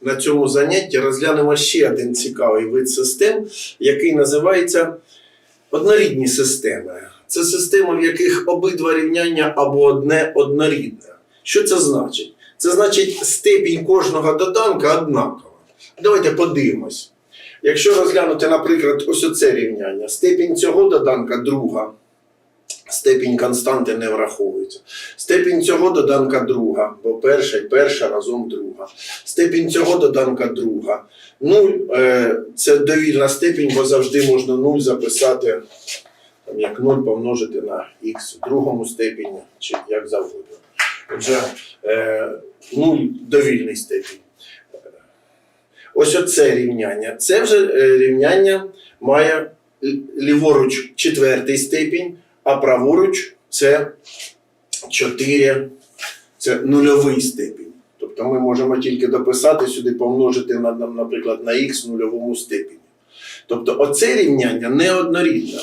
на цьому занятті розглянемо ще один цікавий вид систем, який називається однорідні системи. Це системи, в яких обидва рівняння або одне однорідне. Що це значить? Це значить, степінь кожного доданка однакова. Давайте подивимось. Якщо розглянути, наприклад, ось оце рівняння, степінь цього доданка друга, степінь константи не враховується. Степінь цього доданка друга, бо перша і перша разом друга. Степінь цього доданка друга. Нуль е, це довільна степінь, бо завжди можна нуль записати там, як 0 помножити на х в другому степені, чи як завгодно. Отже, е, 0 довільний степінь. Ось оце рівняння. Це вже е, рівняння має ліворуч четвертий степінь, а праворуч це 4, це нульовий степінь. Тобто ми можемо тільки дописати сюди, помножити на, на- наприклад, на х нульовому степені. Тобто оце рівняння не однорідне.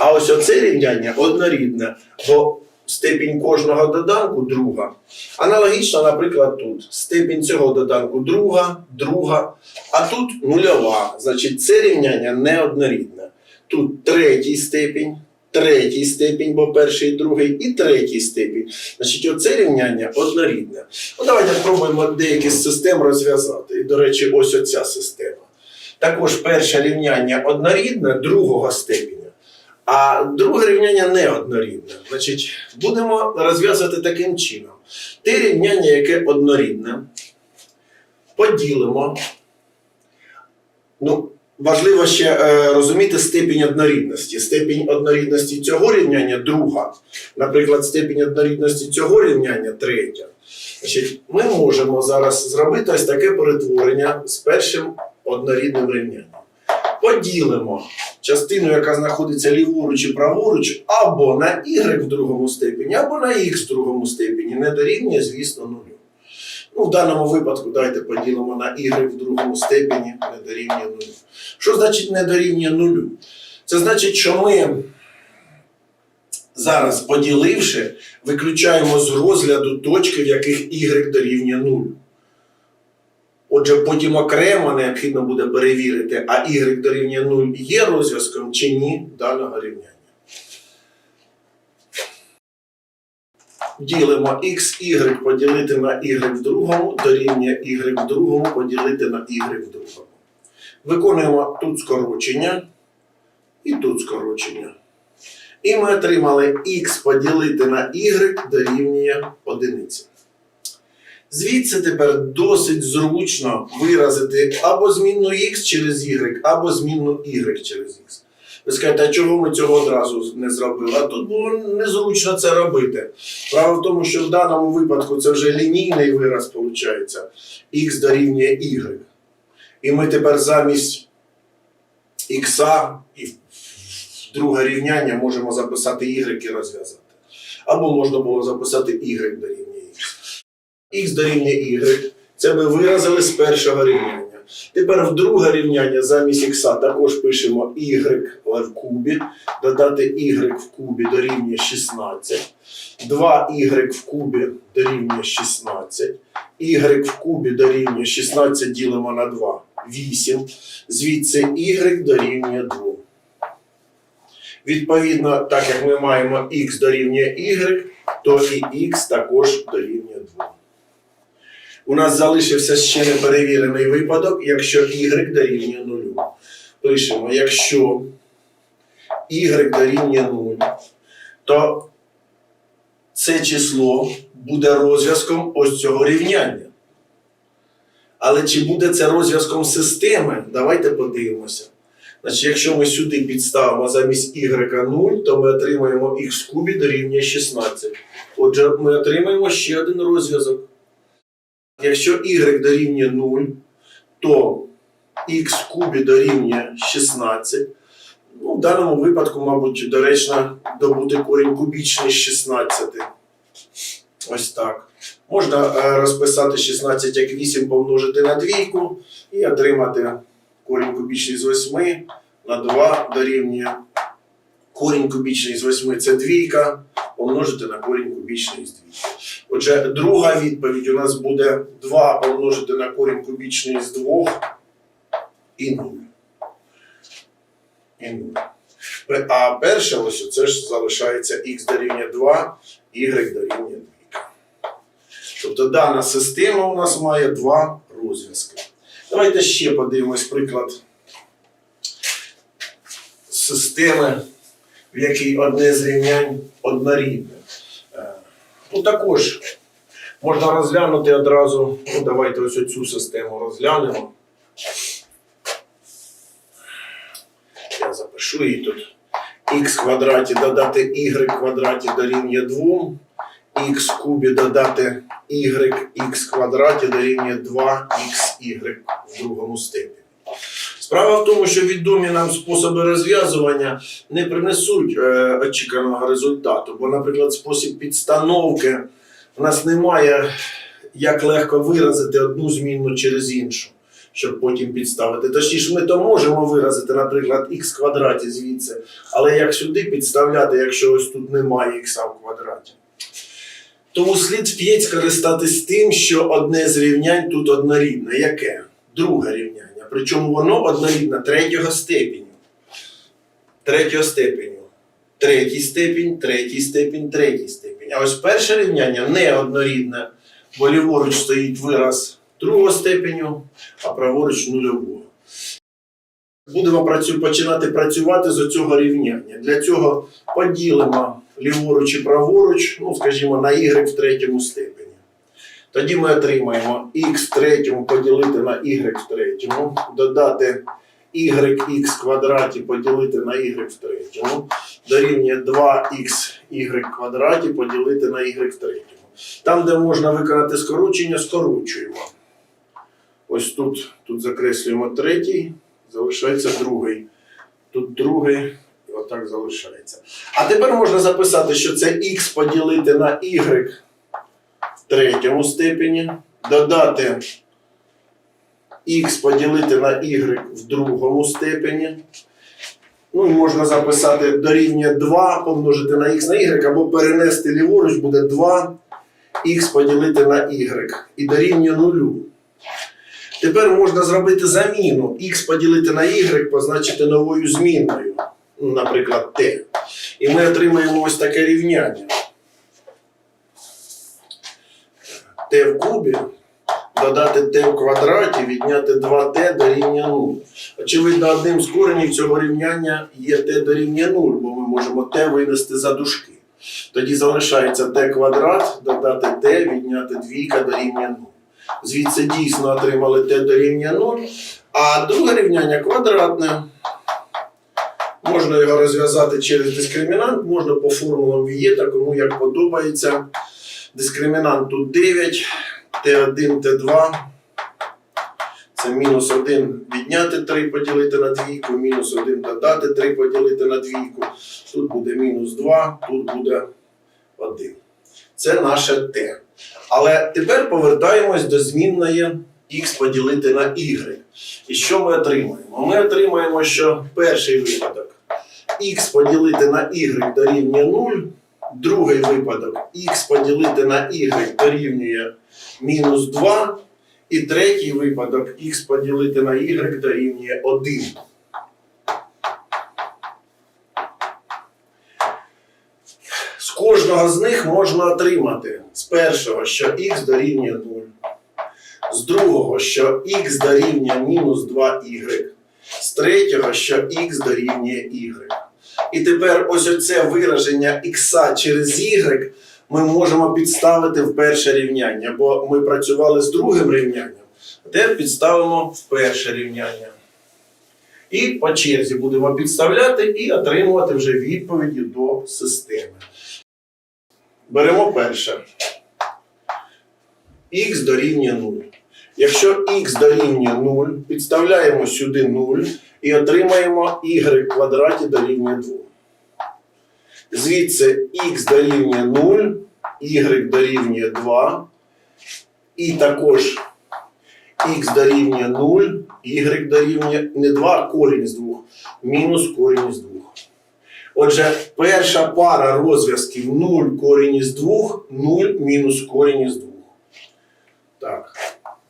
А ось оце рівняння однорідне, бо степінь кожного доданку друга. Аналогічно, наприклад, тут степінь цього доданку друга, друга, а тут нульова. Значить, це рівняння не однорідне. Тут третій степінь, третій степінь, бо перший другий, і третій степінь. Значить, оце рівняння однорідне. Ну, давайте спробуємо деякі з систем розв'язати. І, до речі, ось оця система. Також перше рівняння однорідне другого степеня. А друге рівняння не однорідне. Значить, будемо розв'язувати таким чином. Те рівняння, яке однорідне, поділимо. Ну, важливо ще е, розуміти степінь однорідності. Степінь однорідності цього рівняння друга. Наприклад, степінь однорідності цього рівняння третя. Значить, ми можемо зараз зробити ось таке перетворення з першим однорідним рівнянням. Поділимо частину, яка знаходиться ліворуч і праворуч, або на y в другому степені, або на x в другому степені, не дорівнює, звісно, нулю. Ну, в даному випадку давайте поділимо на y в другому степені, не дорівнює нулю. Що значить не дорівнює нулю? Це значить, що ми зараз, поділивши, виключаємо з розгляду точки, в яких y дорівнює нулю. Отже, потім окремо необхідно буде перевірити, а y дорівнює 0 є розв'язком чи ні даного рівняння. Ділимо x, y поділити на y в другому, дорівнює y в другому поділити на y в другому. Виконуємо тут скорочення і тут скорочення. І ми отримали x поділити на y дорівнює одиниці. Звідси тепер досить зручно виразити або змінну x через y, або змінну y через x. Ви скажете, а чого ми цього одразу не зробили? А тут було незручно це робити. Справа в тому, що в даному випадку це вже лінійний вираз, виходить. x дорівнює y. І ми тепер замість x і друге рівняння можемо записати y і розв'язати. Або можна було записати y дорівнює x х дорівнює y. Це ми виразили з першого рівняння. Тепер в друге рівняння замість х також пишемо y, але в кубі. Додати y в кубі дорівнює 16. 2y в кубі дорівнює 16. y в кубі дорівнює 16 ділимо на 2. 8. Звідси y дорівнює 2. Відповідно, так як ми маємо x дорівнює y, то і x також дорівнює 2. У нас залишився ще неперевірений випадок, якщо y дорівнює 0. Пишемо, якщо y дорівнює 0, то це число буде розв'язком ось цього рівняння. Але чи буде це розв'язком системи? Давайте подивимося. Значить, якщо ми сюди підставимо замість y 0, то ми отримаємо в кубі дорівнює 16. Отже, ми отримаємо ще один розв'язок. Якщо y дорівнює 0, то x кубі дорівнює 16. Ну, в даному випадку, мабуть, доречно добути корінь кубічний з 16. Ось так. Можна е, розписати 16 як 8 помножити на двійку і отримати корінь кубічний з 8 на 2 дорівнює. Корінь кубічний з 8 це двійка, помножити на корінь кубічний з двійки. Отже, друга відповідь у нас буде 2 помножити на корінь кубічний з 2 і 0. І 0. А перше ось це ж залишається х дорівнює 2, y дорівнює 2. Тобто дана система у нас має два розв'язки. Давайте ще подивимось приклад системи, в якій одне з рівнянь однорідне. Е, Ну також можна розглянути одразу. Ну, давайте ось цю систему розглянемо. Я запишу її тут. х квадраті додати y квадраті дорівнює 2, х кубі додати y х квадраті дорівнює 2xy в другому степені. Справа в тому, що відомі нам способи розв'язування не принесуть е, очікуваного результату, бо, наприклад, спосіб підстановки у нас немає як легко виразити одну змінну через іншу, щоб потім підставити. Точніше, ми то можемо виразити, наприклад, х квадраті звідси, але як сюди підставляти, якщо ось тут немає х в квадраті. Тому слід вп'ять скористатись тим, що одне з рівнянь тут однорідне. Яке? Друге рівняння. Причому воно однорідне третього степеню. Третього степеню. Третій степінь, третій степінь, третій степінь. А ось перше рівняння не однорідне, бо ліворуч стоїть вираз другого степеню, а праворуч нульового. Будемо працю- починати працювати з цього рівняння. Для цього поділимо ліворуч і праворуч, ну, скажімо, на y в третьому степені. Тоді ми отримаємо х третьому поділити на y в третьому, додати yx квадраті поділити на y в третьому, дорівнює 2xy квадраті поділити на y в третьому. Там, де можна виконати скорочення, скорочуємо. Ось тут, тут закреслюємо третій, залишається другий. Тут другий, отак залишається. А тепер можна записати, що це х поділити на y третьому степені, додати х поділити на y в другому степені. Ну можна записати дорівнює 2 помножити на х на y, або перенести ліворуч буде 2 х поділити на y і дорівнює 0. Тепер можна зробити заміну х поділити на y, позначити новою змінною, наприклад, t. І ми отримаємо ось таке рівняння. T в кубі додати t в квадраті, відняти 2t дорівнює 0. Очевидно, одним з коренів цього рівняння є t дорівнює 0, бо ми можемо t винести за дужки. Тоді залишається t квадрат, додати t, відняти 2 дорівнює 0. Звідси дійсно отримали t дорівнює 0. А друге рівняння квадратне. Можна його розв'язати через дискримінант, можна по формулам Вієта, кому як подобається. Дискримінант тут 9, Т1, Т2. Це мінус 1 відняти 3 поділити на двійку, мінус 1 додати 3 поділити на двійку. Тут буде мінус 2, тут буде 1. Це наше Т. Але тепер повертаємось до змінної х поділити на y. І що ми отримаємо? Ми отримаємо, що перший випадок х поділити на y дорівнює 0, другий випадок. Х поділити на y дорівнює мінус 2, і третій випадок. Х поділити на y дорівнює 1. З кожного з них можна отримати з першого, що х дорівнює 0, з другого, що х дорівнює мінус 2y, з третього, що х дорівнює y. І тепер ось оце вираження х через y ми можемо підставити в перше рівняння, бо ми працювали з другим рівнянням. Тепер підставимо в перше рівняння. І по черзі будемо підставляти і отримувати вже відповіді до системи. Беремо перше. х дорівнює 0. Якщо х дорівнює 0, підставляємо сюди 0 і отримаємо y в квадраті дорівнює 2. Звідси х дорівнює 0, y дорівнює 2, і також х дорівнює 0, y дорівнює не 2, а корінь з 2, мінус корінь з 2. Отже, перша пара розв'язків 0 корінь із 2, 0 мінус корінь із 2. Так,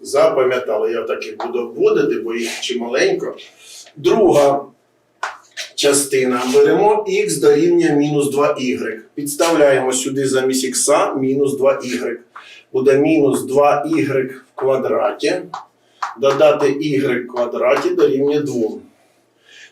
запам'ятали, я так і буду обводити, бо їх чималенько. Друга частина. Беремо х дорівнює мінус 2y. Підставляємо сюди замість х мінус 2y. Буде мінус 2y в квадраті. Додати y в квадраті дорівнює 2.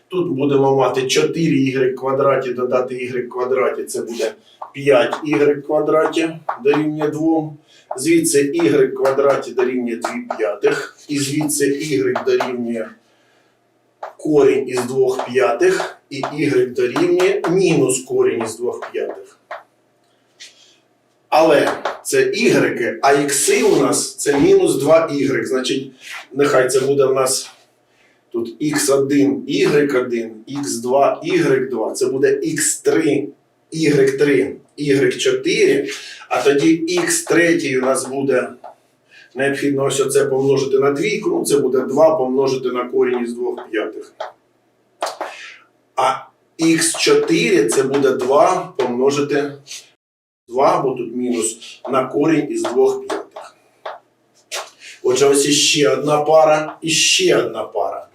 Тут будемо мати 4y в квадраті, додати y в квадраті, це буде 5y в квадраті дорівнює 2. Звідси y в квадраті дорівнює 2 п'ятих. І звідси y дорівнює корінь із 2 п'ятих. І y дорівнює мінус корінь із 2 п'ятих. Але це y, а ікси у нас це мінус 2y. Значить, нехай це буде в нас тут x1, y1, x2, y2. Це буде x3, y3, y4. А тоді x3 у нас буде необхідно ось оце помножити на двійку. Ну, це буде 2 помножити на корінь із 2 п'ятих. А x4 це буде 2 помножити 2, бо тут мінус на корінь із 2 п'ятих. Отже, ось іще одна пара і ще одна пара.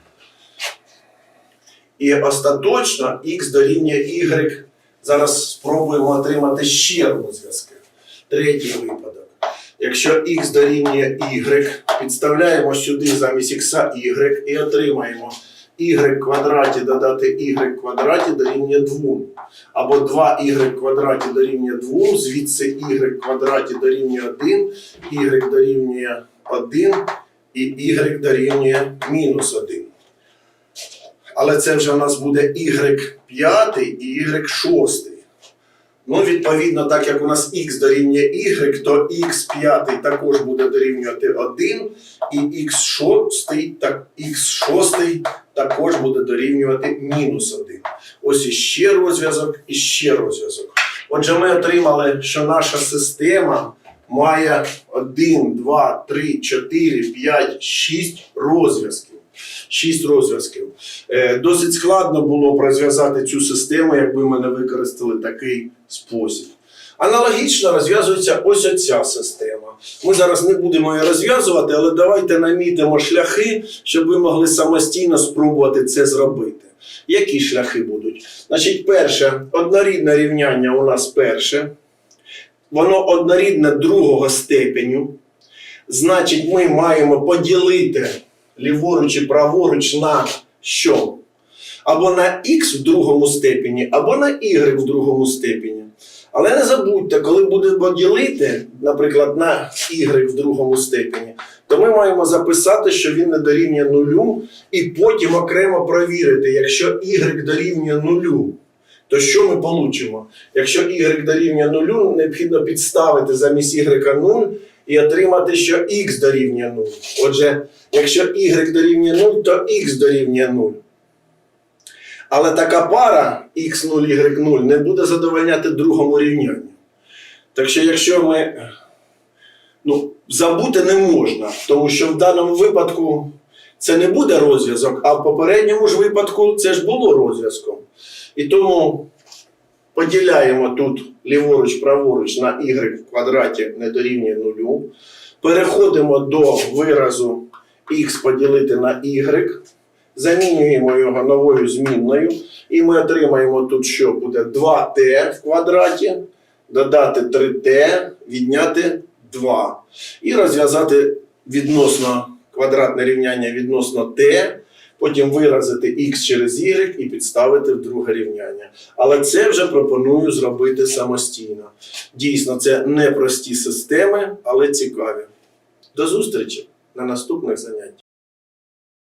І остаточно х дорівнює y. Зараз спробуємо отримати ще розв'язки. Третій випадок. Якщо х дорівнює y, підставляємо сюди замість х y і отримаємо y в квадраті додати y квадраті дорівнює 2. Або 2y квадраті дорівнює 2, звідси y квадраті дорівнює 1, y дорівнює 1 і y дорівнює мінус 1. Але це вже у нас буде y 5 і y 6. Ну, відповідно, так як у нас x дорівнює y, то x5 також буде дорівнювати 1, і x6, так, x6 також буде дорівнювати мінус 1. Ось іще розв'язок, і ще розв'язок. Отже, ми отримали, що наша система має 1, 2, 3, 4, 5, 6 розв'язків. 6 розв'язків. Е, Досить складно було б розв'язати цю систему, якби ми не використали такий спосіб. Аналогічно розв'язується ось оця система. Ми зараз не будемо її розв'язувати, але давайте намітимо шляхи, щоб ви могли самостійно спробувати це зробити. Які шляхи будуть? Значить, перше, однорідне рівняння у нас перше. Воно однорідне другого степеню. Значить, ми маємо поділити ліворуч і праворуч на що? Або на х в другому степені, або на y в другому степені. Але не забудьте, коли будемо ділити, наприклад, на y в другому степені, то ми маємо записати, що він не дорівнює нулю, і потім окремо провірити, якщо y дорівнює нулю, то що ми получимо? Якщо y дорівнює нулю, необхідно підставити замість y 0 і отримати, що x дорівнює 0. Отже, якщо y дорівнює 0, то x дорівнює 0. Але така пара x0, y0 не буде задовольняти другому рівнянню. Так що, якщо ми ну, забути не можна, тому що в даному випадку це не буде розв'язок, а в попередньому ж випадку це ж було розв'язком. І тому поділяємо тут ліворуч, праворуч на y в квадраті не дорівнює нулю. Переходимо до виразу x поділити на y. Замінюємо його новою змінною, і ми отримаємо тут, що буде 2t в квадраті, додати 3t, відняти 2. І розв'язати відносно квадратне рівняння відносно t, потім виразити x через y і підставити в друге рівняння. Але це вже пропоную зробити самостійно. Дійсно, це непрості системи, але цікаві. До зустрічі на наступних заняттях.